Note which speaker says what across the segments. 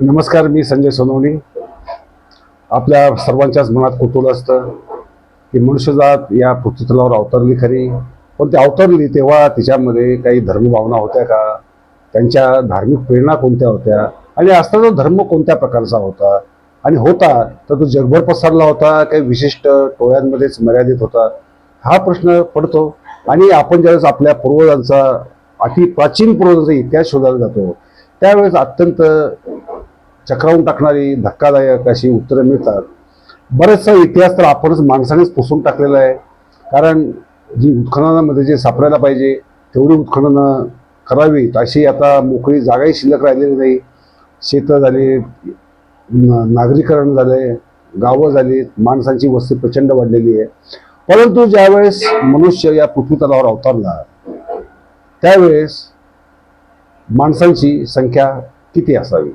Speaker 1: नमस्कार मी संजय सोनवणी. आपल्या सर्वांच्याच मनात कुतूल असतं की मनुष्यजात या पृथ्वीतलावर अवतरली खरी पण ती अवतरली तेव्हा तिच्यामध्ये काही धर्मभावना होत्या का? त्यांच्या धार्मिक प्रेरणा कोणत्या होत्या? आणि असताना धर्म कोणत्या प्रकारचा होता? आणि होता तर तो जगभर पसरला होता काही विशिष्ट टोळ्यांमध्येच मर्यादित होता? हा प्रश्न पडतो. आणि आपण ज्यावेळेस आपल्या पूर्वजांचा अति प्राचीन पूर्वजांचा इतिहास शोधायला जातो त्यावेळेस अत्यंत चक्रावून टाकणारी धक्कादायक अशी उत्तरं मिळतात. बरेचसा इतिहास तर आपणच माणसानेच पुसून टाकलेला आहे. कारण जी उत्खननामध्ये जे सापडायला पाहिजे तेवढी उत्खननं करावीत अशी आता मोकळी जागाही शिल्लक राहिलेली नाही. शेतं झाली न- नागरीकरण झाले गावं झालीत माणसांची वस्ती प्रचंड वाढलेली आहे. परंतु ज्यावेळेस मनुष्य या पृथ्वीतलावर अवतरला त्यावेळेस माणसांची संख्या किती असावी?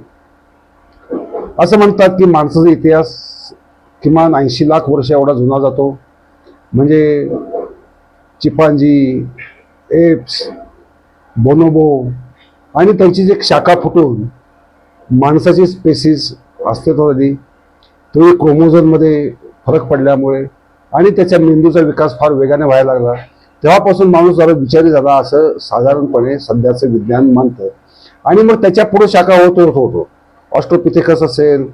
Speaker 1: असं म्हणतात की माणसाचा इतिहास किमान ऐंशी लाख वर्ष एवढा जुना जातो. म्हणजे चिपांजी एप्स बोनोबो आणि त्यांची जी शाखा फुटून माणसाची स्पेसिस अस्तित्वात आली तो क्रोमोझोनमध्ये फरक पडल्यामुळे आणि त्याच्या मेंदूचा विकास फार वेगाने व्हायला लागला. तेव्हापासून माणूस जरा विचारी झाला असं साधारणपणे सध्याचं विज्ञान मानतं आणि मग त्याच्या पुढे शाखा होत होत होतो. ऑस्ट्रोपिथेकस असेल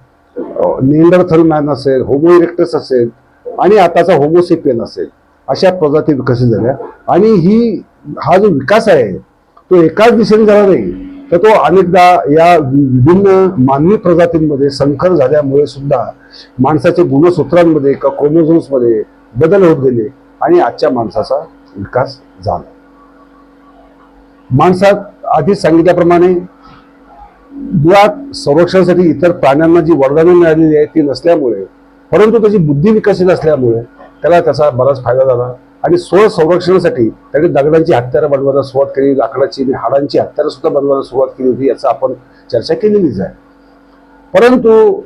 Speaker 1: निंडरथल मॅन असेल होमो इरेक्टस असेल आणि आताचा होमोसेपियन असेल अशा प्रजाती विकसित झाल्या. आणि ही हा जो विकास आहे तो एकाच दिशेने झाला नाही तर तो अनेकदा या विभिन्न मानवी प्रजातींमध्ये संकर झाल्यामुळे सुद्धा माणसाच्या गुणसूत्रांमध्ये का क्रोमोझोम्समध्ये बदल होत गेले आणि आजच्या माणसाचा विकास झाला. माणसात आधीच सांगितल्याप्रमाणे मुळात संरक्षणासाठी इतर प्राण्यांना जी वरदानं मिळालेली आहे ती नसल्यामुळे परंतु त्याची बुद्धी विकसित असल्यामुळे त्याला त्याचा बराच फायदा झाला. आणि स्व संरक्षणासाठी त्याने दगडांची हत्यारं बनवायला सुरुवात केली लाकडाची आणि हाडांची हत्यारं सुद्धा बनवायला सुरुवात केली होती याचा आपण चर्चा केलेलीच आहे. परंतु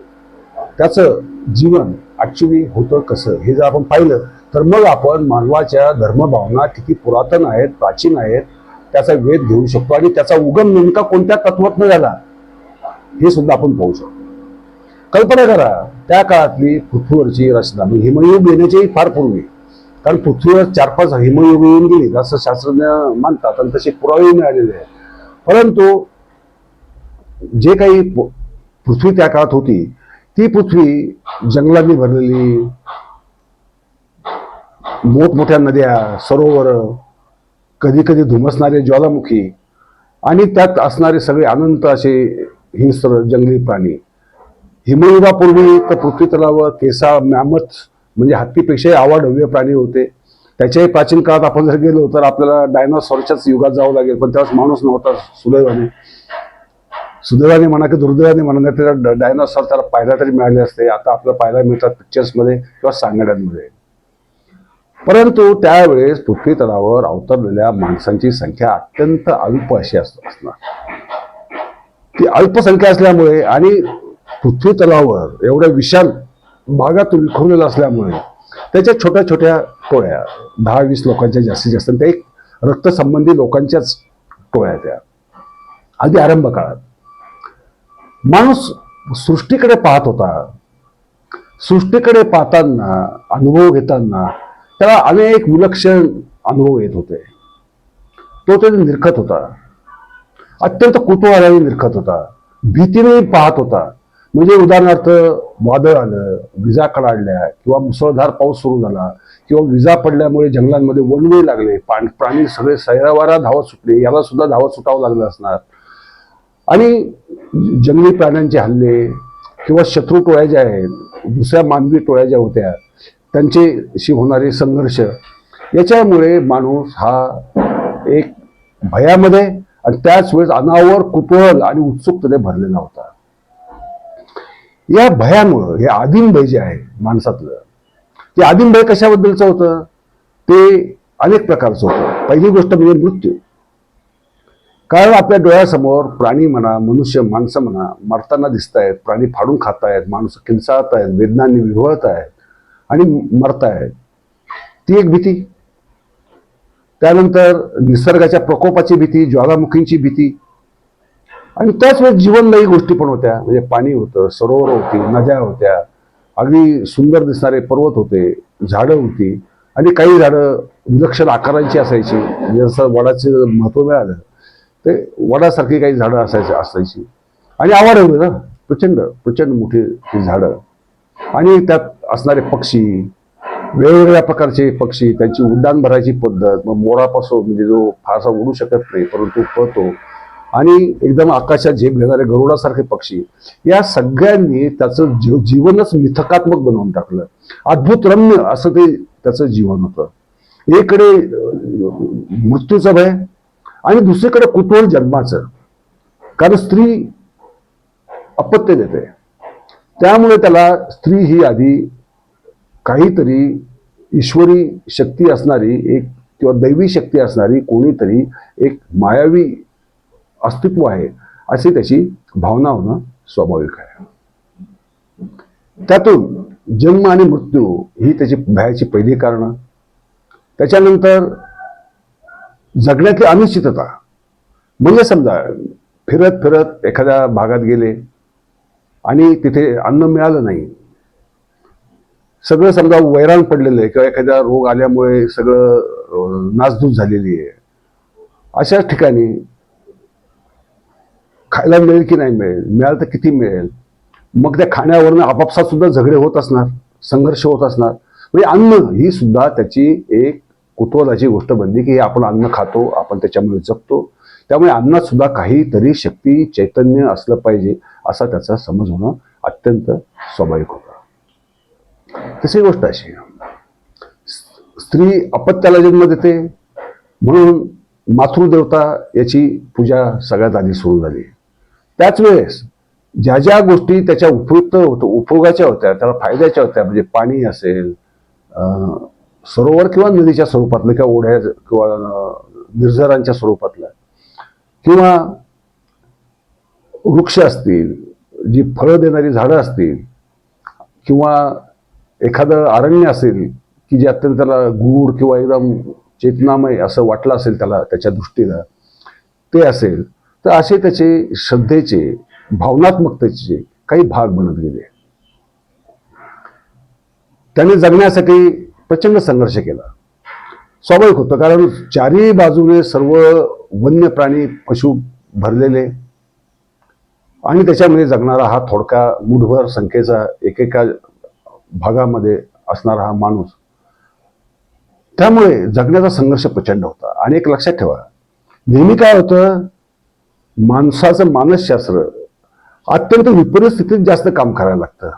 Speaker 1: त्याचं जीवन ॲक्च्युली होतं कसं हे जर आपण पाहिलं तर मग आपण मानवाच्या धर्मभावना किती पुरातन आहेत प्राचीन आहेत त्याचा वेध घेऊ शकतो. आणि त्याचा उगम नेमका कोणत्या तत्वातनं झाला? हे सुद्धा आपण पाहू शकतो. कल्पना करा त्या काळातली पृथ्वीवरची रचना म्हणजे हिमयुग येण्याच्याही फार पूर्वी. कारण पृथ्वीवर चार पाच हिमयुग येऊन गेली असं शास्त्रज्ञ मानतात आणि तसे पुरावे मिळालेले आहेत. परंतु जे काही पृथ्वी त्या काळात होती ती पृथ्वी जंगलांनी भरलेली मोठमोठ्या नद्या सरोवर कधी कधी धुमसणारे ज्वालामुखी आणि त्यात असणारे सगळे अनंत असे हिंस्र जंगली प्राणी. हिमयुगापूर्वी तर पृथ्वी तलावर केसा मॅमथ म्हणजे हत्तीपेक्षाही आवाढव्य प्राणी होते. त्याच्याही प्राचीन काळात आपण जर गेलो तर आपल्याला डायनासॉरच्याच युगात जावं लागेल पण त्यावेळेस माणूस नव्हता सुदैवाने. सुदैवाने म्हणा की दुर्दैवाने म्हणा त्याला डायनासॉर त्याला पाहायला तरी मिळाले असते. आता आपल्याला पाहायला मिळतात पिक्चर्समध्ये किंवा सांगाड्यांमध्ये. परंतु त्यावेळेस पृथ्वी तलावर अवतरलेल्या माणसांची संख्या अत्यंत अल्प अशी असणार. की अल्पसंख्या असल्यामुळे आणि पृथ्वी तलावर एवढ्या विशाल भागात विखुरलेला असल्यामुळे त्याच्या छोट्या छोट्या टोळ्या दहा वीस लोकांच्या जास्तीत जास्त त्या एक रक्तसंबंधी लोकांच्याच टोळ्या त्या. आधी आरंभ काळात. माणूस सृष्टीकडे पाहत होता. सृष्टीकडे पाहताना अनुभव घेताना त्याला अनेक विलक्षण अनुभव येत होते. तो ते निरखत होता. अत्यंत कुतूहलाने निरखत होता. भीतीने पाहत होता. म्हणजे उदाहरणार्थ वादळ आलं विजा कडाडल्या किंवा मुसळधार पाऊस सुरू झाला किंवा विजा पडल्यामुळे जंगलांमध्ये वणवे लागले प्राणी सगळे सैरावारा धावत सुटले याला सुद्धा धावत सुटावं लागलं असणार. आणि जंगली प्राण्यांचे हल्ले किंवा शत्रू टोळ्या ज्या आहेत दुसऱ्या मानवी टोळ्या ज्या होत्या त्यांच्याशी होणारे संघर्ष याच्यामुळे माणूस हा एक भयामध्ये आणि त्याच वेळेस अनावर कुतूहल आणि उत्सुकतेने भरलेला होता. या भयामुळं हे आदिम भय जे आहे माणसातलं ते आदिम भय कशाबद्दलचं होतं? ते अनेक प्रकारचं होतं. पहिली गोष्ट म्हणजे मृत्यू. कारण आपल्या डोळ्यासमोर प्राणी म्हणा मनुष्य माणसं म्हणा मरताना दिसत आहेत प्राणी फाडून खात आहेत माणसं किंचाळत आहेत वेदनांनी विव्हळत आहेत आणि मरत आहेत ती एक भीती. त्यानंतर निसर्गाच्या प्रकोपाची भीती ज्वालामुखींची भीती. आणि त्याच वेळेस जीवनदायी गोष्टी पण होत्या. म्हणजे पाणी होतं सरोवर होती नद्या होत्या. अगदी सुंदर दिसणारे पर्वत होते झाडं होती. आणि काही झाडं विलक्षण आकारांची असायची. म्हणजे जसं वडाचं महत्त्व मिळालं ते वडासारखी काही झाडं असायची असायची. आणि आवाड एवढं ना प्रचंड प्रचंड मोठी ती झाडं. आणि त्यात असणारे पक्षी वेगवेगळ्या प्रकारचे पक्षी त्यांची उड्डाण भरायची पद्धत मग मोरापासून म्हणजे जो फारसा उडू शकत नाही परंतु पळतो. आणि एकदम आकाशात झेप घेणारे गरुडासारखे पक्षी. या सगळ्यांनी त्याचं जीव- जीवनच मिथकात्मक बनवून टाकलं. अद्भुत रम्य असं ते त्याचं जीवन होतं. एकडे मृत्यूचं भय आणि दुसरीकडे कुतूहल जन्माचं. कारण स्त्री अपत्य देते. त्यामुळे त्याला स्त्री ही आधी काहीतरी ईश्वरी शक्ती असणारी एक किंवा दैवी शक्ती असणारी कोणीतरी एक मायावी अस्तित्व आहे अशी त्याची भावना होणं स्वाभाविक आहे. त्यातून जन्म आणि मृत्यू ही त्याची भयाची पहिली कारणं. त्याच्यानंतर जगण्यातली अनिश्चितता. म्हणजे समजा फिरत फिरत एखाद्या भागात गेले आणि तिथे अन्न मिळालं नाही सगळं समजा वैराण पडलेलं आहे किंवा एखाद्या रोग आल्यामुळे सगळं नासधूस झालेली आहे. अशाच ठिकाणी खायला मिळेल की नाही मिळेल? मिळालं तर किती मिळेल? मग त्या खाण्यावरनं आपापसात सुद्धा झगडे होत असणार संघर्ष होत असणार. म्हणजे अन्न ही सुद्धा त्याची एक कुतूहलाची गोष्ट बनली की आपण अन्न खातो आपण त्याच्यामुळे जगतो. त्यामुळे अन्नात सुद्धा काहीतरी शक्ती चैतन्य असलं पाहिजे असा त्याचा समज होणं अत्यंत स्वाभाविक होतं. तशी गोष्ट अशी. स्त्री अपत्याला जन्म देते म्हणून मातृदेवता याची पूजा सगळ्यात आधी सुरू झाली. त्याच वेळेस ज्या ज्या गोष्टी त्याच्या उपयुक्त होत उपयोगाच्या होत्या त्याला फायद्याच्या होत्या म्हणजे पाणी असेल सरोवर किंवा नदीच्या स्वरूपातलं किंवा ओढ्या किंवा निर्झरांच्या स्वरूपातलं किंवा वृक्ष असतील जी फळं देणारी झाडं असतील किंवा एखादं अरण्य असेल की जे अत्यंत त्याला गूढ किंवा एकदम चेतनामय असं वाटलं असेल त्याला त्याच्या दृष्टीनं ते असेल तर असे त्याचे श्रद्धेचे भावनात्मकतेचे काही भाग बनत गेले. त्याने जगण्यासाठी प्रचंड संघर्ष केला. स्वाभाविक होतं कारण चारही बाजूने सर्व वन्य प्राणी पशु भरलेले. आणि त्याच्यामध्ये जगणारा हा थोडका मुठभर संख्येचा एकेका भागामध्ये असणारा हा माणूस. त्यामुळे जगण्याचा संघर्ष प्रचंड होता. आणि एक लक्षात ठेवा नेहमी काय होतं माणसाचं मानसशास्त्र अत्यंत विपरीत स्थितीत जास्त काम करायला लागतं.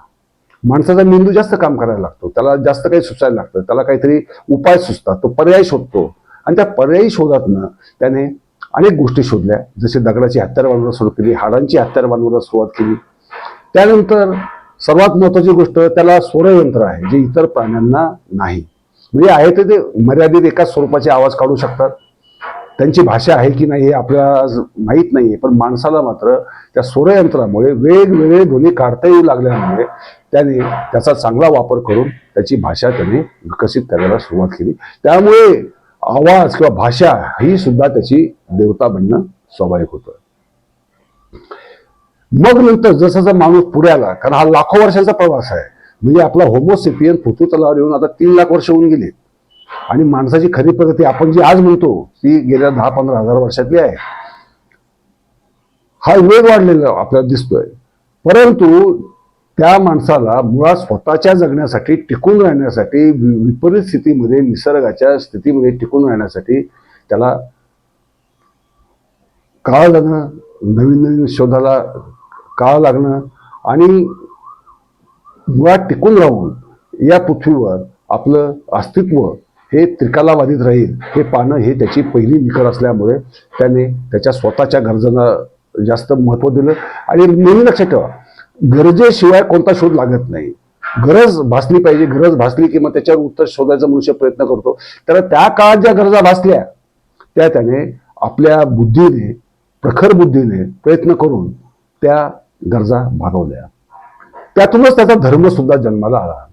Speaker 1: माणसाचा मेंदू जास्त काम करायला लागतो. त्याला जास्त काही सुचायला लागतं. त्याला काहीतरी उपाय सुचतात. तो पर्याय शोधतो. आणि त्या पर्यायी शोधातनं त्याने अनेक गोष्टी शोधल्या. जसे दगडाची हत्यार बांधवायला सुरू केली हाडांची हत्यार बांधवायला सुरुवात केली. त्यानंतर सर्वात महत्वाची गोष्ट त्याला स्वरयंत्र आहे जे इतर प्राण्यांना नाही. म्हणजे आहे तर ते मर्यादित एकाच स्वरूपाचे आवाज काढू शकतात. त्यांची भाषा आहे की नाही हे आपल्याला माहीत माहीत आहे पण माणसाला मात्र त्या स्वरयंत्रामुळे वेगवेगळे ध्वनी काढता येऊ लागल्यामुळे त्याने त्याचा चांगला वापर करून त्याची भाषा त्याने विकसित करायला सुरुवात केली. त्यामुळे आवाज किंवा भाषा ही सुद्धा त्याची देवता बनणं स्वाभाविक होतं. मग नंतर जसं जसं माणूस पुढे आला कारण हा लाखो वर्षांचा प्रवास आहे. म्हणजे आपला होमोसेपियन पृथ्वी तलावर येऊन आता तीन लाख वर्ष होऊन गेली. आणि माणसाची खरी प्रगती आपण जी आज म्हणतो ती गेल्या दहा पंधरा हजार वर्षातली आहे. हा वेग वाढलेला आपल्याला दिसतोय. परंतु त्या माणसाला मुळात स्वतःच्या जगण्यासाठी टिकून राहण्यासाठी वि- विपरीत स्थितीमध्ये निसर्गाच्या स्थितीमध्ये टिकून राहण्यासाठी त्याला काळ लागणं नवीन नवीन शोधाला काळ लागणं आणि मुळात टिकून राहून या पृथ्वीवर आपलं अस्तित्व हे त्रिकालाबाधित राहील हे पाहणं हे त्याची पहिली निकड असल्यामुळे त्याने त्याच्या स्वतःच्या गरजांना जास्त महत्त्व दिलं. आणि नेहमी लक्षात ठेवा गरजेशिवाय कोणता शोध लागत नाही. गरज भासली पाहिजे गरज भासली की मग त्याच्यावर उत्तर शोधायचा मनुष्य प्रयत्न करतो. तर त्या काळात ज्या गरजा भासल्या त्या त्याने आपल्या बुद्धीने प्रखर बुद्धीने प्रयत्न करून त्या गरजा भागवल्या. त्यातूनच त्याचा धर्म सुद्धा जन्माला आला.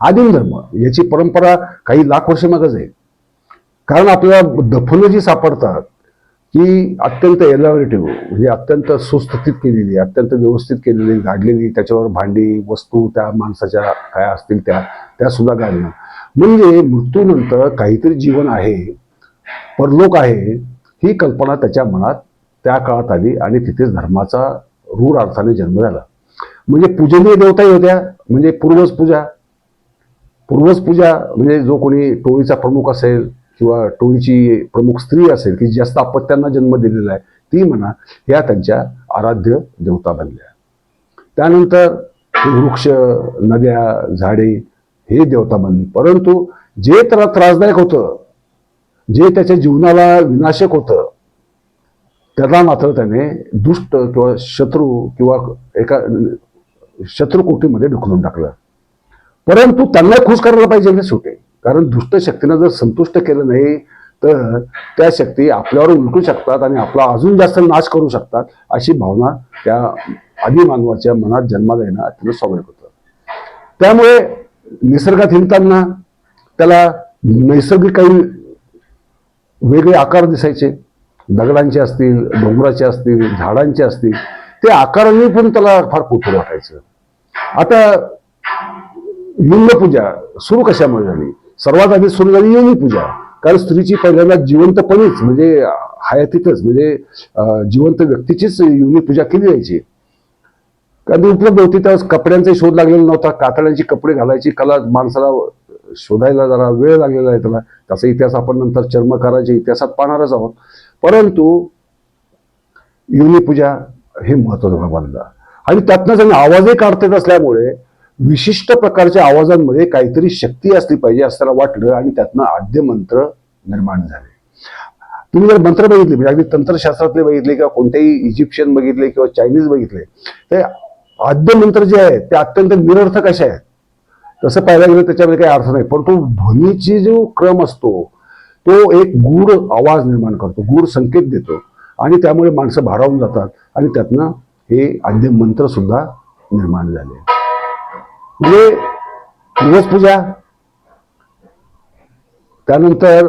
Speaker 1: आदिम धर्म याची परंपरा काही लाख वर्ष मागच आहे. कारण आपल्याला दफनं जी सापडतात ती अत्यंत एलॉरेटिव्ह म्हणजे अत्यंत सुस्थितीत केलेली अत्यंत व्यवस्थित केलेली गाडलेली त्याच्यावर भांडी वस्तू त्या माणसाच्या काय असतील त्या त्या सुद्धा गाडणं म्हणजे मृत्यूनंतर काहीतरी जीवन आहे परलोक आहे ही कल्पना त्याच्या मनात त्या काळात आली आणि तिथेच धर्माचा रूढ अर्थाने जन्म झाला. म्हणजे पूजनीय देवताही होत्या म्हणजे पूर्वज पूजा. पूर्वज पूजा म्हणजे जो कोणी टोळीचा प्रमुख असेल किंवा टोळीची प्रमुख स्त्री असेल की जास्त अपत्यांना जन्म दिलेला आहे ती म्हणा ह्या त्यांच्या आराध्य देवता बनल्या. त्यानंतर वृक्ष नद्या झाडे हे देवता बनले. परंतु जे त्याला त्रासदायक होतं जे त्याच्या जीवनाला विनाशक होतं त्याला मात्र त्याने दुष्ट किंवा शत्रू किंवा एका शत्रुकोटीमध्ये ढुकलून टाकलं. परंतु त्यांना खुश करायला पाहिजे ना शेवटी कारण दुष्ट शक्तीनं जर संतुष्ट केलं नाही तर त्या शक्ती आपल्यावर उलटू शकतात आणि आपला अजून जास्त नाश करू शकतात अशी भावना त्या आदिमानवाच्या मनात जन्माला येणं अत्यंत स्वाभाविक होतं. त्यामुळे निसर्गात हिंडताना त्याला नैसर्गिक काही वेगळे आकार दिसायचे. दगडांचे असतील डोंगराचे असतील झाडांचे असतील ते आकाराने पण त्याला फार कुठं वाटायचं. आता लिंगपूजा सुरू कशामुळे झाली? सर्वात आधी सुरू झाली योनी पूजा. कारण स्त्रीची पहिल्यांदा जिवंतपणीच म्हणजे हयातीतच म्हणजे जिवंत व्यक्तीचीच योनी पूजा केली जायची. कारण ती उपलब्ध होती त्यावेळेस कपड्यांचा शोध लागलेला नव्हता. कातड्यांची कपडे घालायची कला माणसाला शोधायला जरा वेळ लागलेला आहे त्याला. त्याचा इतिहास आपण नंतर चर्मकाराच्या इतिहासात पाहणारच आहोत. परंतु योनीपूजा हे महत्वाचं बनलं आणि त्यातनं त्यांनी आवाजही काढता येत असल्यामुळे विशिष्ट प्रकारच्या आवाजांमध्ये काहीतरी शक्ती असली पाहिजे असं वाटलं आणि त्यातनं आद्य मंत्र निर्माण झाले. तुम्ही जर मंत्र बघितले म्हणजे अगदी तंत्रशास्त्रातले बघितले किंवा कोणतेही इजिप्शियन बघितले किंवा चायनीज बघितले ते आद्य मंत्र जे आहेत ते अत्यंत निरर्थक असे आहेत. तसं पाहायला गेलं त्याच्यामध्ये काही अर्थ नाही पण तो ध्वनीची जो क्रम असतो तो एक गूढ आवाज निर्माण करतो गूढ संकेत देतो. आणि त्यामुळे माणसं भारावून जातात आणि त्यातनं हे आद्य मंत्र सुद्धा निर्माण झाले. म्हणजे दिवस पूजा. त्यानंतर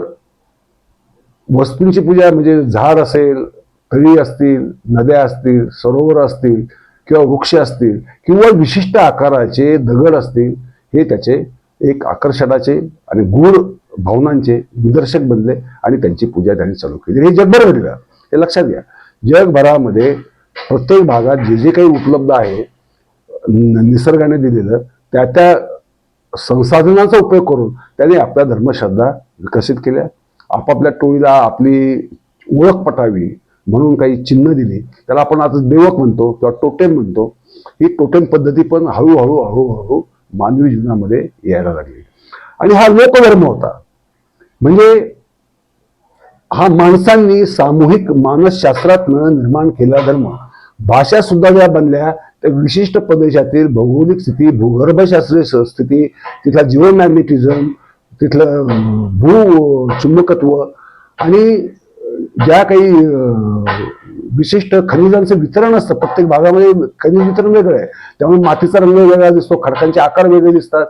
Speaker 1: वस्तूंची पूजा म्हणजे झाड असेल तळी असतील नद्या असतील सरोवर असतील किंवा वृक्ष असतील किंवा विशिष्ट आकाराचे दगड असतील हे त्याचे एक आकर्षणाचे आणि गूढ भावनांचे निदर्शक बनले आणि त्यांची पूजा त्यांनी चालू केली. हे जगभर घडलं. हे लक्षात घ्या. जगभरामध्ये प्रत्येक भागात जे जे काही उपलब्ध आहे निसर्गाने दिलेलं त्या त्या संसाधनांचा उपयोग करून त्याने आपल्या धर्मश्रद्धा विकसित केल्या. आपापल्या टोळीला आपली ओळख पटावी म्हणून काही चिन्ह दिली. त्याला आपण आता देवक म्हणतो किंवा टोटेम म्हणतो. ही टोटेम पद्धती पण हळूहळू हळूहळू मानवी जीवनामध्ये यायला लागली. आणि हा लोकधर्म होता. म्हणजे हा माणसांनी सामूहिक मानसशास्त्रातनं निर्माण केलेला धर्म. भाषा सुद्धा ज्या बनल्या त्या विशिष्ट प्रदेशातील भौगोलिक स्थिती भूगर्भशास्त्रीय स्थिती तिथला जिओमॅग्नेटिझम तिथलं भू चुंबकत्व आणि ज्या काही विशिष्ट खनिजांचं वितरण असतं प्रत्येक भागामध्ये खनिज वितरण वेगळं आहे. त्यामुळे मातीचा रंग वेगळा दिसतो खडकांचे आकार वेगळे दिसतात.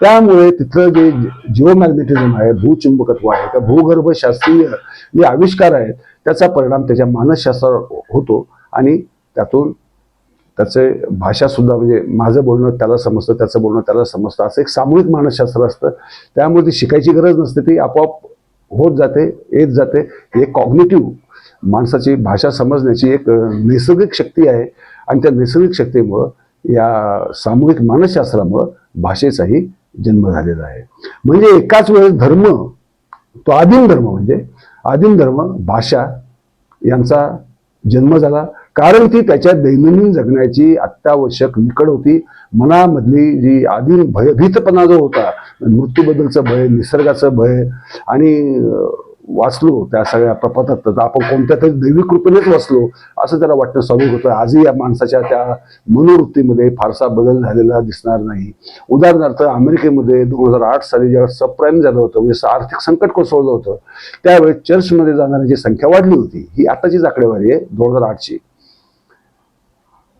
Speaker 1: त्यामुळे तिथलं जे जिओमॅग्नेटिझम आहे भूचुंबकत्व आहे त्या भूगर्भशास्त्रीय जे आविष्कार आहेत त्याचा परिणाम त्याच्या मानसशास्त्रावर होतो आणि त्यातून त्याचे भाषा सुद्धा म्हणजे माझं बोलणं त्याला समजतं त्याचं बोलणं त्याला समजतं असं एक सामूहिक मानसशास्त्र असतं. त्यामुळे ती शिकायची गरज नसते ती आपोआप होत जाते येत जाते. एक कॉग्नेटिव्ह माणसाची भाषा समजण्याची एक नैसर्गिक शक्ती आहे आणि त्या नैसर्गिक शक्तीमुळं या सामूहिक मानसशास्त्रामुळं भाषेचाही जन्म झालेला आहे. म्हणजे एकाच वेळेस धर्म तो आदिम धर्म म्हणजे आदिम धर्म भाषा यांचा जन्म झाला. कारण ती त्याच्या दैनंदिन जगण्याची अत्यावश्यक निकड होती. मनामधली जी आदिम भयभीतपणा जो होता मृत्यूबद्दलचं भय निसर्गाचं भय आणि वाचलो त्या सगळ्या प्रपथात तर आपण कोणत्या तरी दैवी कृपेनेच वाचलो असं त्याला वाटणं स्वाभाविक होतं. आजही या माणसाच्या त्या मनोवृत्तीमध्ये फारसा बदल झालेला दिसणार नाही. उदाहरणार्थ अमेरिकेमध्ये दोन हजार आठ साली जेव्हा सबप्राईम झालं होतं म्हणजे आर्थिक संकट कोसळलं होतं त्यावेळेस चर्चमध्ये जाणाऱ्यांची संख्या वाढली होती ही आताचीच आकडेवारी आहे दोन हजार आठची.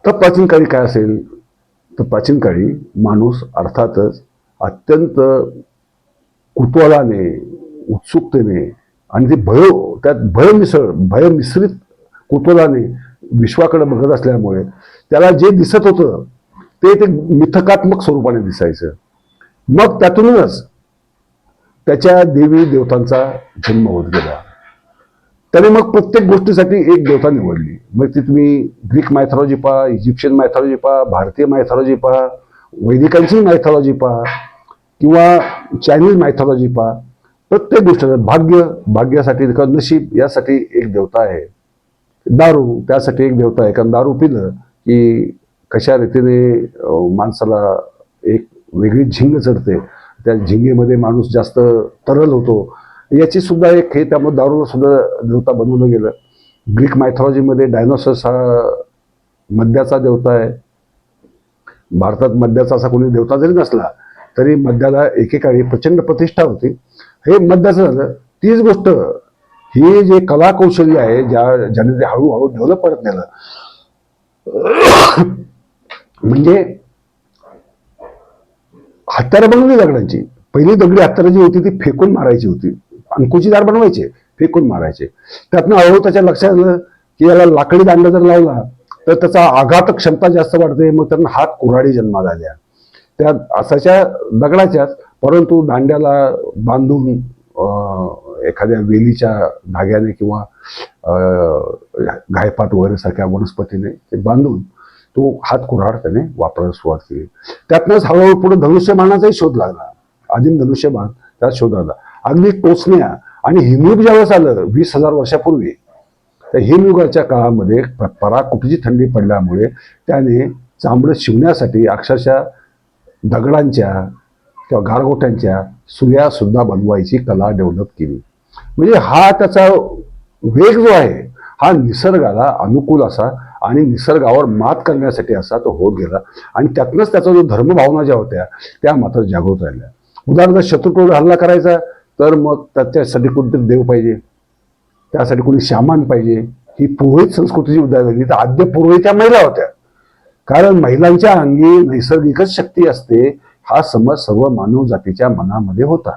Speaker 1: तर प्राचीन काळी काय असेल? तर प्राचीन काळी माणूस अर्थातच अत्यंत कुतूहलाने उत्सुकतेने आणि ते भय त्यात भय मिसळ भय मिश्रित कुतूहलाने विश्वाकडे बघत असल्यामुळे त्याला जे दिसत होतं ते ते मिथकात्मक स्वरूपाने दिसायचं. मग त्यातूनच त्याच्या देवी देवतांचा जन्म होत गेला. त्याने मग प्रत्येक गोष्टीसाठी एक देवता निवडली. मग ती तुम्ही ग्रीक मायथॉलॉजी पहा इजिप्शियन मायथॉलॉजी पहा भारतीय मायथॉलॉजी पहा वैदिकांची मायथॉलॉजी पहा किंवा चायनीज मायथॉलॉजी पहा. प्रत्येक गोष्ट भाग्य भाग्यासाठी किंवा नशीब यासाठी एक देवता आहे. दारू त्यासाठी एक देवता आहे. कारण दारू पिलं की कशा रीतीने माणसाला एक वेगळी झिंग चढते. त्या झिंगेमध्ये माणूस जास्त तरल होतो. याची सुद्धा एक हे त्यामुळे दारूला सुद्धा देवता बनवलं गेलं. ग्रीक मायथॉलॉजीमध्ये डायनोसॉर्स हा मद्याचा देवता आहे. भारतात मद्याचा असा कोणी देवता जरी नसला तरी मद्याला एकेकाळी प्रचंड प्रतिष्ठा होती. हे मद्याचं झालं. तीच गोष्ट ही जे कला कौशल्य आहे ज्या ज्याने ते हळूहळू डेव्हलप करत नेलं. म्हणजे हत्यारं बनवली दगडांची. पहिली दगडी हत्यारं जी होती ती फेकून मारायची होती. अंकुचीदार बनवायचे फेकून मारायचे. त्यातनं हळूहळू त्याच्या लक्षात आलं की याला लाकडी दांडा जर लावला तर त्याचा आघात क्षमता जास्त वाढते मग त्यांना हात कुऱ्हाडी जन्मा झाल्या त्या असाच्या दगडाच्याच परंतु दांड्याला बांधून एखाद्या वेलीच्या धाग्याने किंवा अं, गायपात वगैरे सारख्या वनस्पतीने ते बांधून तो हात कुऱ्हाड त्याने वापरायला सुरुवात केली. त्यातनंच हळूहळू पुढे धनुष्यबाणाचाही शोध लागला. आदिम धनुष्यबाण त्यात शोध लागला अगदी टोचण्या आणि हिमयुग ज्यावेळेस आलं वीस हजार वर्षापूर्वी त्या हिमयुगाच्या काळामध्ये प- पराकुटीची थंडी पडल्यामुळे त्याने चांबडं शिवण्यासाठी अक्षरशः दगडांच्या किंवा गारगोट्यांच्या सुयासुद्धा बनवायची कला डेव्हलप केली. म्हणजे हा त्याचा वेग जो आहे हा निसर्गाला अनुकूल असा आणि निसर्गावर मात करण्यासाठी असा तो होत गेला. आणि त्यातनंच त्याचा जो धर्मभावना ज्या होत्या त्या मात्र जागृत राहिल्या. उदाहरणार्थ शत्रूकडे हल्ला करायचा तर मग त्याच्यासाठी कोणतरी देव पाहिजे. त्यासाठी कोणी शामान पाहिजे. ही पुरोहित संस्कृतीची उदाहरण झाली तर आद्य पुरोहित्या महिला होत्या. कारण महिलांच्या अंगी नैसर्गिकच शक्ती असते हा समज सर्व मानव जातीच्या मनामध्ये होता.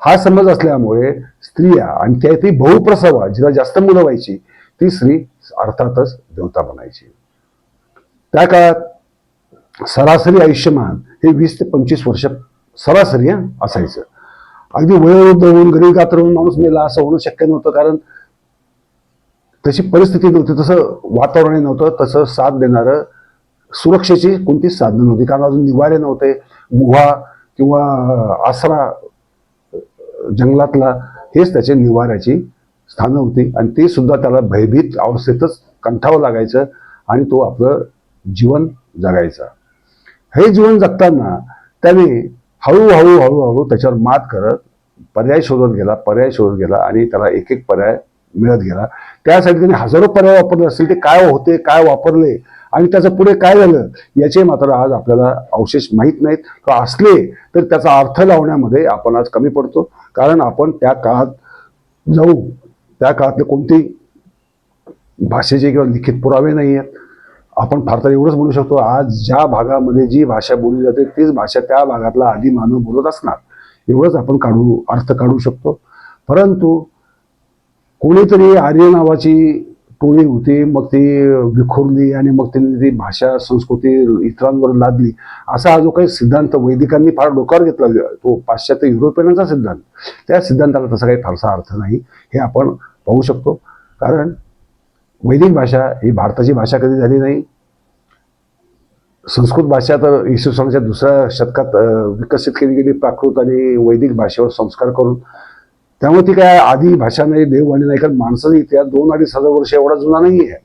Speaker 1: हा समज असल्यामुळे स्त्रिया आणि त्या ती बहुप्रसवा जिला जास्त मुलं व्हायची ती स्त्री अर्थातच देवता बनायची. त्या काळात सरासरी आयुष्यमान हे वीस ते पंचवीस वर्ष सरासरी असायचं. अगदी वयोवृद्ध होऊन गरीब गात्र होऊन माणूस मेला असं होणं शक्य नव्हतं कारण तशी परिस्थिती नव्हती. तसं वातावरण नव्हतं तसं साथ देणारं सुरक्षेची कोणतीच साधनं नव्हती. कारण अजून निवारे नव्हते. गुहा किंवा आसरा जंगलातला हेच त्याचे निवाऱ्याची स्थानं होती. आणि ते सुद्धा त्याला भयभीत अवस्थेतच कंठावं लागायचं आणि तो आपलं जीवन जगायचा. हे जीवन जगताना त्याने हळूहळू हळूहळू त्याच्यावर मात करत पर्याय शोधत गेला पर्याय शोधत गेला आणि त्याला एक एक पर्याय मिळत गेला. त्यासाठी त्याने हजारो पर्याय वापरले असतील. ते काय होते काय वापरले आणि त्याचं पुढे काय झालं याचे मात्र आज आपल्याला अवशेष माहीत नाहीत. किंवा असले तर त्याचा अर्थ लावण्यामध्ये आपण आज कमी पडतो. कारण आपण त्या काळात जाऊ त्या काळातले कोणते भाषेचे किंवा लिखित पुरावे नाही आहेत आपण फार तर एवढंच बोलू शकतो आज ज्या भागामध्ये जी भाषा बोलली जाते तीच भाषा त्या भागातला आधी मानव बोलत असणार. एवढंच आपण काढू अर्थ काढू शकतो. परंतु कोणीतरी आर्य नावाची कोणी होती मग ती विखुरली आणि मग त्यांनी ती भाषा संस्कृती इतरांवर लादली. असा हा जो काही सिद्धांत वैदिकांनी फार डोक्यावर घेतला तो पाश्चात्य युरोपियनांचा सिद्धांत. त्या सिद्धांताला तसा काही फारसा अर्थ नाही हे आपण पाहू शकतो. कारण वैदिक भाषा ही भारताची भाषा कधी झाली नाही? संस्कृत भाषा तर इसवी दुसऱ्या शतकात विकसित केली गेली प्राकृत आणि वैदिक भाषेवर संस्कार करून. त्यामुळे ती काय आधी भाषा नाही देववाणी नाही कारण माणसाचा इतिहास दोन अडीच हजार वर्ष एवढा जुना नाही आहे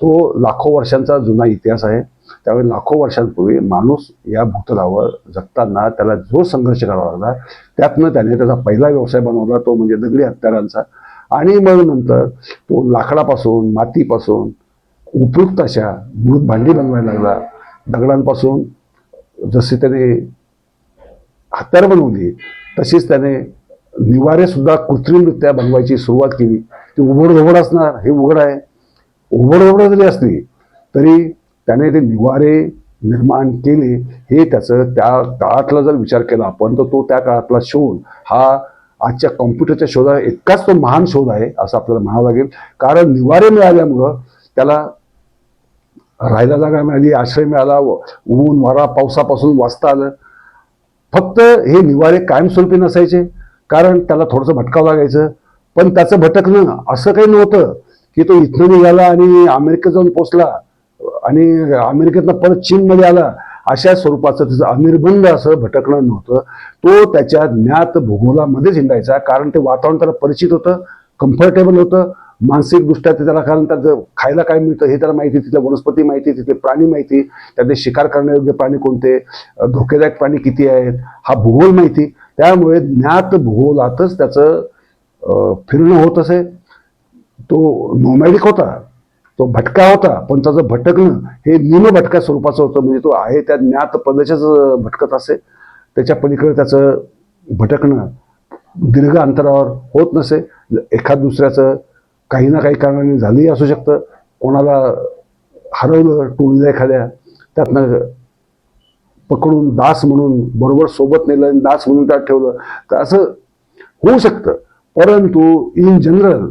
Speaker 1: तो लाखो वर्षांचा जुना इतिहास आहे. त्यामुळे लाखो वर्षांपूर्वी माणूस या भूतलावर जगताना त्याला जो संघर्ष करावा लागला त्यातनं त्याने त्याचा पहिला व्यवसाय बनवला तो म्हणजे दगडी हत्यारांचा. आणि मग नंतर तो लाकडापासून मातीपासून उपयुक्त अशा मृत भांडी बनवायला लागला. दगडांपासून जसे त्याने हत्यार बनवली तशीच त्याने निवारेसुद्धा कृत्रिमरित्या बनवायची सुरुवात केली. ती उघडधोबड असणार हे उघड आहे. उघडधोबड जरी असली तरी त्याने ते निवारे निर्माण केले हे त्याचं त्या काळातला जर विचार केला आपण तर तो त्या काळातला शोध हा आजच्या कॉम्प्युटरच्या शोधा इतकाच तो महान शोध आहे असं आपल्याला म्हणावं लागेल. कारण निवारे मिळाल्यामुळं त्याला राहायला जागा मिळाली आश्रय मिळाला व- ऊन वारा पावसापासून वाचता आलं. फक्त हे निवारे कायमस्वरूपी नसायचे. कारण त्याला थोडंसं भटकावं लागायचं. पण त्याचं भटकणं असं काही नव्हतं की तो इथनं निघाला आणि अमेरिकेत जाऊन पोचला आणि अमेरिकेतनं परत चीनमध्ये आला. अशा स्वरूपाचं त्याचं अनिर्बंध असं भटकणं नव्हतं. तो त्याच्या ज्ञात भूगोलामध्येच हिंडायचा कारण ते वातावरण त्याला परिचित होतं कम्फर्टेबल होतं. मानसिकदृष्ट्या ते त्याला कारण त्याचं खायला काय मिळतं हे त्याला माहिती तिथल्या वनस्पती माहिती तिथले प्राणी माहिती त्यातले शिकार करण्यायोग्य प्राणी कोणते धोकेदायक प्राणी किती आहेत हा भूगोल माहिती. त्यामुळे ज्ञात भूगोलातच त्याचं फिरणं होत असे. तो नोमॅडिक होता तो भटका होता पण त्याचं भटकणं हे निम भटका स्वरूपाचं होतं म्हणजे तो आहे त्या ज्ञात प्रदेशच भटकत असे. त्याच्या पलीकडे त्याचं भटकणं दीर्घ अंतरावर होत नसे. एखाद दुसऱ्याचं काही ना काही कारणाने झालंही असू शकतं. कोणाला हरवलं टोळीला एखाद्या त्यातनं पकडून दास म्हणून बरोबर सोबत नेलं आणि दास म्हणून त्यात ठेवलं. तर असं होऊ शकतं. परंतु इन जनरल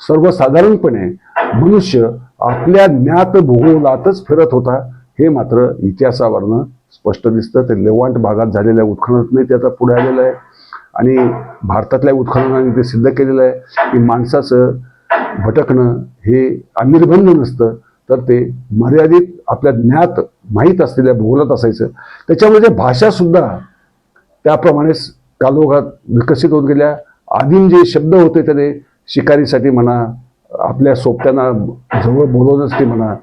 Speaker 1: सर्वसाधारणपणे मनुष्य आपल्या ज्ञात भूगोलातच फिरत होता हे मात्र इतिहासावरनं स्पष्ट दिसतं. ते लेवांट भागात झालेल्या उत्खननातूनही ते आता पुढे आलेलं आहे. आणि भारतातल्या उत्खननाने ते सिद्ध केलेलं आहे की माणसाचं भटकणं हे अनिर्बंध नसतं. तर ते मर्यादित आपल्या ज्ञात माहीत असलेल्या भूगोलात असायचं. त्याच्यामध्ये भाषा सुद्धा त्याप्रमाणेच कालोखात विकसित होत गेल्या. आदिम जे शब्द होते त्याने शिकारीसाठी म्हणा आपल्या सोबत्यांना जवळ बोलवण्यासाठी म्हणा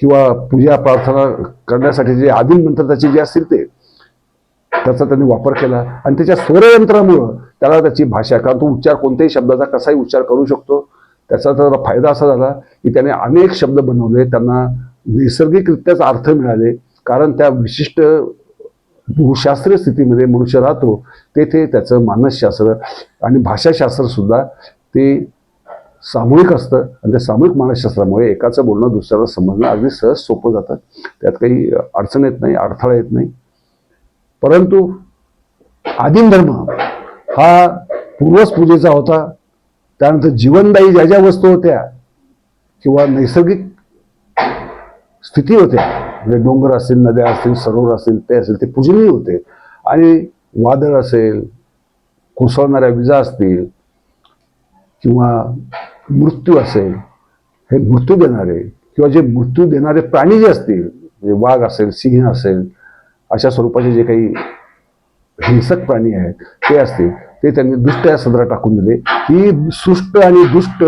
Speaker 1: किंवा पूजा प्रार्थना करण्यासाठी जे आदिम मंत्र जे असतील ते त्याचा त्यांनी वापर केला. आणि त्याच्या स्वरयंत्रामुळं त्याला त्याची भाषा कारण तो उच्चार कोणत्याही शब्दाचा कसाही उच्चार करू शकतो. त्याचा त्याला फायदा असा झाला की त्याने अनेक शब्द बनवले. त्यांना नैसर्गिकरित्याच अर्थ मिळाले. कारण त्या विशिष्ट भूशास्त्रीय स्थितीमध्ये मनुष्य राहतो तेथे त्याचं मानसशास्त्र आणि भाषाशास्त्रसुद्धा ते सामूहिक असतं. आणि त्या सामूहिक मानसशास्त्रामुळे एकाचं बोलणं दुसऱ्याला समजणं अगदी सहज सोपं जातं. त्यात काही अडचण येत नाही अडथळा येत नाही. परंतु आदिम धर्म हा पूर्वज पूजेचा होता. त्यानंतर जीवनदायी ज्या ज्या वस्तू होत्या किंवा नैसर्गिक स्थिती होत्या म्हणजे डोंगर असतील नद्या असतील सरोवर असतील ते असेल ते पूजनीय होते. आणि वादळ असेल कोसळणाऱ्या विजा असतील किंवा मृत्यू असेल हे मृत्यू देणारे किंवा जे मृत्यू देणारे प्राणी जे असतील म्हणजे वाघ असेल सिंह असेल अशा स्वरूपाचे जे काही हिंसक प्राणी आहेत ते असतील ते त्यांनी दुष्ट या सदरात टाकून दिले. ही सुष्ट आणि दुष्ट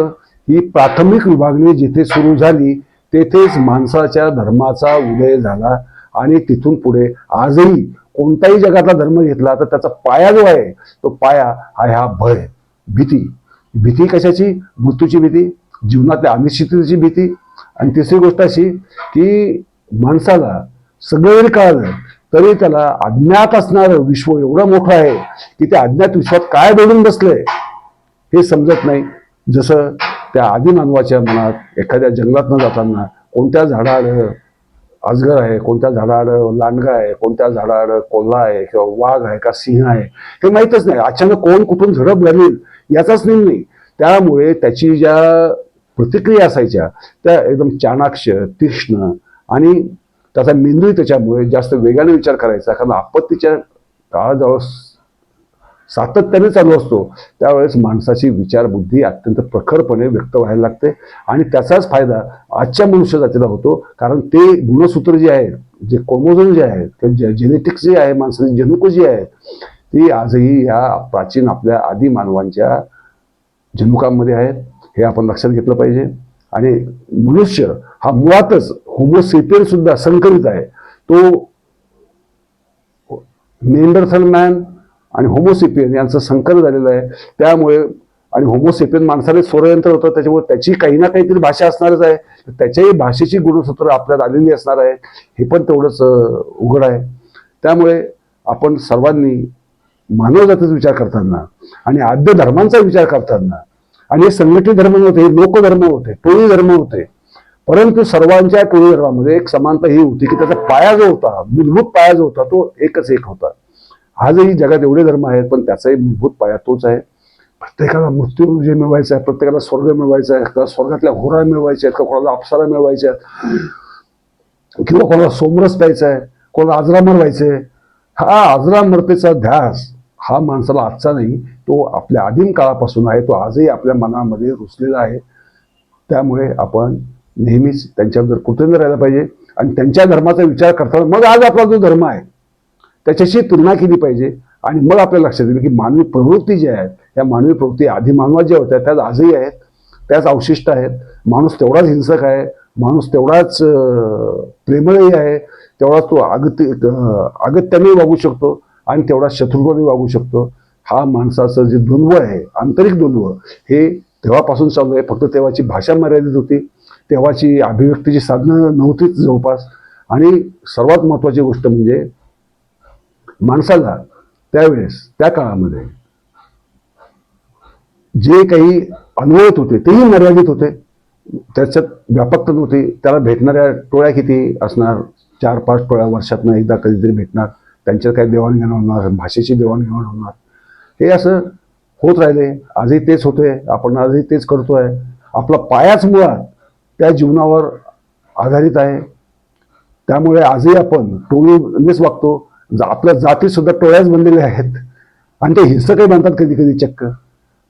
Speaker 1: ही प्राथमिक विभागणी जिथे सुरू झाली तेथेच माणसाच्या धर्माचा उदय झाला आणि तिथून पुढे आजही कोणताही जगातला धर्म घेतला तर त्याचा पाया जो आहे तो पाया हा ह्या भय भीती. भीती कशाची? मृत्यूची भीती जीवनातल्या अनिश्चिततेची भीती. आणि तिसरी गोष्ट अशी की माणसाला सगळं जरी कळालं तरी त्याला अज्ञात असणारं विश्व एवढं मोठं आहे की त्या अज्ञात विश्वात काय दडून बसलंय हे समजत नाही. जसं त्या आदिमानवाच्या मनात एखाद्या जंगलात न जाताना कोणत्या झाडाआड अजगर आहे कोणत्या झाडाआड लांडगा आहे कोणत्या झाडाआड कोल्हा आहे किंवा वाघ आहे का सिंह आहे हे माहीतच नाही. अचानक कोण कुठून झडप घालील याचाच नेम नाही. त्यामुळे त्याची ज्या प्रतिक्रिया असायच्या त्या एकदम चाणाक्ष तीक्ष्ण आणि त्याचा मेंदूही त्याच्यामुळे जास्त वेगाने विचार करायचा कारण आपत्तीच्या काळाजवळ सातत्याने चालू असतो. त्यावेळेस माणसाची विचारबुद्धी अत्यंत प्रखरपणे व्यक्त व्हायला लागते आणि त्याचाच फायदा आजच्या मनुष्य जातीला होतो. कारण ते गुणसूत्र जे आहेत जे कोमोझोन जे आहेत किंवा जेनेटिक्स जे आहे माणसाची जनुक जी आहेत ती आजही या प्राचीन आपल्या आदी मानवांच्या जनुकांमध्ये आहेत. हे आपण लक्षात घेतलं पाहिजे. आणि मनुष्य हा मुळातच होमोसेपियन सुद्धा संकरित आहे. तो नेंडरथल मॅन आणि होमोसेपियन यांचं संकर झालेलं आहे. त्यामुळे आणि होमोसेपियन माणसाने स्वरयंत्र होतं त्याच्यामुळे त्याची काही ना काहीतरी भाषा असणारच आहे. त्याच्याही भाषेची गुणसूत्र आपल्यात आलेली असणार आहे. हे पण तेवढंच उघड आहे. त्यामुळे आपण सर्वांनी मानवजातीचा विचार करताना आणि आद्य धर्मांचा विचार करताना आणि हे संघटित धर्म नव्हते हे लोकधर्म होते टोळी धर्म होते. परंतु सर्वांच्या टोळी धर्मामध्ये एक समानता ही होती की त्याचा पाया जो होता मूलभूत पाया जो होता तो एकच एक होता. आजही जगात एवढे धर्म आहेत पण त्याचाही मूलभूत पाया तोच आहे. प्रत्येकाला मृत्यू जे मिळवायचा आहे प्रत्येकाला स्वर्ग मिळवायचा आहे का स्वर्गातल्या होरा मिळवायच्या आहेत का कोणाला अप्सरा मिळवायच्या आहेत किंवा कोणाला सोमरस प्यायचा आहे कोणाला आजरा व्हायचं आहे. हा आजरामरतेचा ध्यास हा माणसाला आजचा नाही तो आपल्या आदिम काळापासून आहे तो आजही आपल्या मनामध्ये रुचलेला आहे. त्यामुळे आपण नेहमीच त्यांच्याबद्दल कृतज्ञ राहायला पाहिजे आणि त्यांच्या धर्माचा विचार करताना मग आज आपला जो धर्म आहे त्याच्याशी तुलना केली पाहिजे. आणि मग आपल्या लक्षात येईल की मानवी प्रवृत्ती ज्या आहेत या मानवी प्रवृत्ती आधी मानवात ज्या होत्या त्याच आजही आहेत. त्याच अवशिष्ट आहेत. माणूस तेवढाच हिंसक आहे. माणूस तेवढाच प्रेमळही आहे. तेवढा तो अगत्य अगत्याने वागू शकतो आणि तेवढा शत्रुत्वाने वागू शकतो. हा माणसाचं जे द्वंद्व आहे आंतरिक द्वंद्व हे तेव्हापासून चालू आहे. फक्त तेव्हाची भाषा मर्यादित होती. तेव्हाची अभिव्यक्तीची साधनं नव्हतीच जवळपास. आणि सर्वात महत्त्वाची गोष्ट म्हणजे माणसाला त्यावेळेस त्या काळामध्ये जे काही अनुभवत होते तेही मर्यादित होते. त्याच्यात व्यापकता नव्हती. त्याला भेटणाऱ्या टोळ्या किती असणार? चार पाच टोळ्या वर्षातनं एकदा कधीतरी भेटणार. त्यांच्यात काही देवाणघेवाण होणार भाषेची देवाणघेवाण होणार. हे असं होत राहिले. आजही तेच होते आपण आजही तेच करतोय. आपला पायाच मुळात त्या जीवनावर आधारित आहे. त्यामुळे आजही आपण टोळीनेच वागतो. म्हणजे आपल्या जाती सुद्धा टोळ्याच बनलेल्या आहेत. आणि ते हिंसकही बनतात कधी कधी चक्क.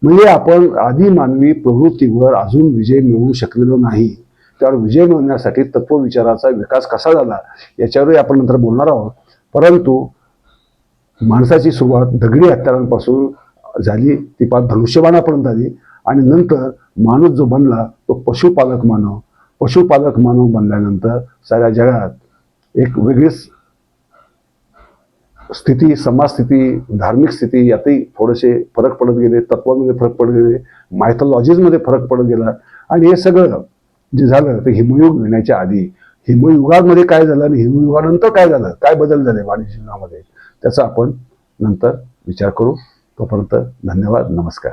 Speaker 1: म्हणजे आपण आधी मानवी प्रवृत्तीवर अजून विजय मिळवू शकलेलो नाही. त्यावर विजय मिळवण्यासाठी तत्वविचाराचा विकास कसा झाला याच्यावरही आपण नंतर बोलणार आहोत. परंतु माणसाची सुरुवात दगडी हत्यारांपासून झाली ती पार धनुष्यबाणापर्यंत आली. आणि नंतर माणूस जो बनला तो पशुपालक मानव. पशुपालक मानव बनल्यानंतर साऱ्या जगात एक वेगळीच स्थिती समाजस्थिती धार्मिक स्थिती यातही थोडेसे फरक पडत गेले तत्वामध्ये फरक पडत गेले मायथॉलॉजीजमध्ये फरक पडत गेला. आणि हे सगळं जे झालं ते हिमयुग येण्याच्या आधी हिमयुगामध्ये काय झालं आणि हिमयुगानंतर काय झालं काय बदल झाले मानवी जीवनामध्ये? त्याचा आपण नंतर विचार करू. तोपर्यंत धन्यवाद नमस्कार.